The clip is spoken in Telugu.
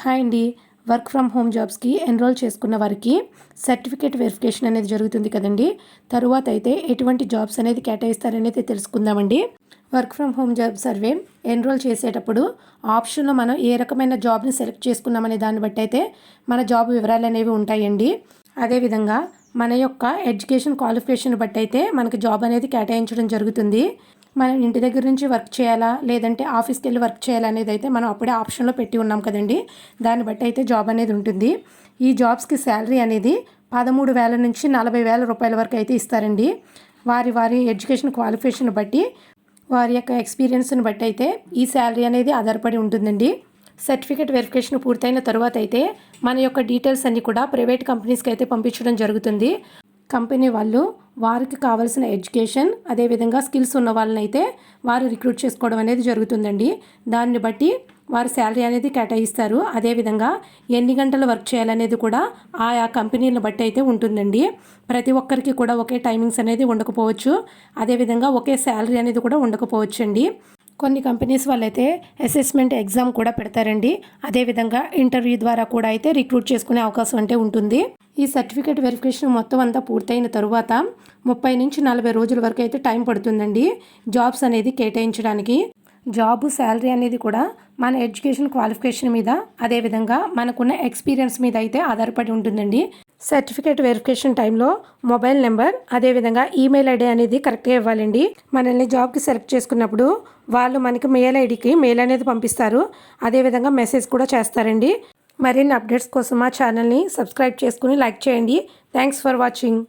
హాయ్ అండి. వర్క్ ఫ్రమ్ హోమ్ జాబ్స్కి ఎన్రోల్ చేసుకున్న వారికి సర్టిఫికేట్ వెరిఫికేషన్ అనేది జరుగుతుంది కదండి. తరువాత అయితే ఎటువంటి జాబ్స్ అనేది కేటాయిస్తారనేది తెలుసుకుందామండి. Work from home job survey enrol చేసేటప్పుడు ఆప్షన్లో మనం ఏ రకమైన జాబ్ని సెలెక్ట్ చేసుకున్నామనే దాన్ని బట్టి అయితే మన జాబ్ వివరాలు అనేవి ఉంటాయండి. అదేవిధంగా మన యొక్క ఎడ్యుకేషన్ క్వాలిఫికేషన్ బట్టి అయితే మనకు జాబ్ అనేది కేటాయించడం జరుగుతుంది. మనం ఇంటి దగ్గర నుంచి వర్క్ చేయాలా? లేదంటే ఆఫీస్కి వెళ్ళి వర్క్ చేయాలా అనేది అయితే మనం అప్పుడే ఆప్షన్లో పెట్టి ఉన్నాం కదండి. దాన్ని బట్టి అయితే జాబ్ అనేది ఉంటుంది. ఈ జాబ్స్కి శాలరీ అనేది పదమూడు వేల నుంచి నలభై వేల రూపాయల వరకు అయితే ఇస్తారండి. వారి వారి ఎడ్యుకేషన్ క్వాలిఫికేషన్ బట్టి వారి యొక్క ఎక్స్పీరియన్స్ని బట్టి అయితే ఈ శాలరీ అనేది ఆధారపడి ఉంటుందండి. సర్టిఫికేట్ వెరిఫికేషన్ పూర్తయిన తర్వాత అయితే మన యొక్క డీటెయిల్స్ అన్నీ కూడా ప్రైవేట్ కంపెనీస్కి అయితే పంపించడం జరుగుతుంది. కంపెనీ వాళ్ళు వారికి కావాల్సిన ఎడ్యుకేషన్ అదేవిధంగా స్కిల్స్ ఉన్న వాళ్ళని అయితే వారు రిక్రూట్ చేసుకోవడం అనేది జరుగుతుందండి. దాన్ని బట్టి వారు శాలరీ అనేది కేటాయిస్తారు. అదేవిధంగా ఎన్ని గంటలు వర్క్ చేయాలనేది కూడా ఆయా కంపెనీలను బట్టి అయితే ఉంటుందండి. ప్రతి ఒక్కరికి కూడా ఒకే టైమింగ్స్ అనేది ఉండకపోవచ్చు. అదేవిధంగా ఒకే శాలరీ అనేది కూడా ఉండకపోవచ్చు అండి కొన్ని కంపెనీస్ వాళ్ళైతే అసెస్మెంట్ ఎగ్జామ్ కూడా పెడతారండి. అదేవిధంగా ఇంటర్వ్యూ ద్వారా కూడా అయితే రిక్రూట్ చేసుకునే అవకాశం అంటే ఉంటుంది. ఈ సర్టిఫికేట్ వెరిఫికేషన్ మొత్తం అంతా పూర్తయిన తరువాత ముప్పై నుంచి నలభై రోజుల వరకు అయితే టైం పడుతుందండి జాబ్స్ అనేది కేటాయించడానికి. జాబ్ శాలరీ అనేది కూడా మన ఎడ్యుకేషన్ క్వాలిఫికేషన్ మీద అదేవిధంగా మనకున్న ఎక్స్పీరియన్స్ మీద అయితే ఆధారపడి ఉంటుందండి. సర్టిఫికేట్ వెరిఫికేషన్ టైంలో మొబైల్ నెంబర్ అదేవిధంగా ఈమెయిల్ ఐడి అనేది కరెక్ట్గా ఇవ్వాలండి. మనల్ని జాబ్కి సెలెక్ట్ చేసుకున్నప్పుడు వాళ్ళు మనకి మెయిల్ ఐడికి మెయిల్ అనేది పంపిస్తారు. అదేవిధంగా మెసేజ్ కూడా చేస్తారండి. మరిన్ని అప్డేట్స్ కోసం మా ఛానల్ని సబ్స్క్రైబ్ చేసుకుని లైక్ చేయండి. Thanks for watching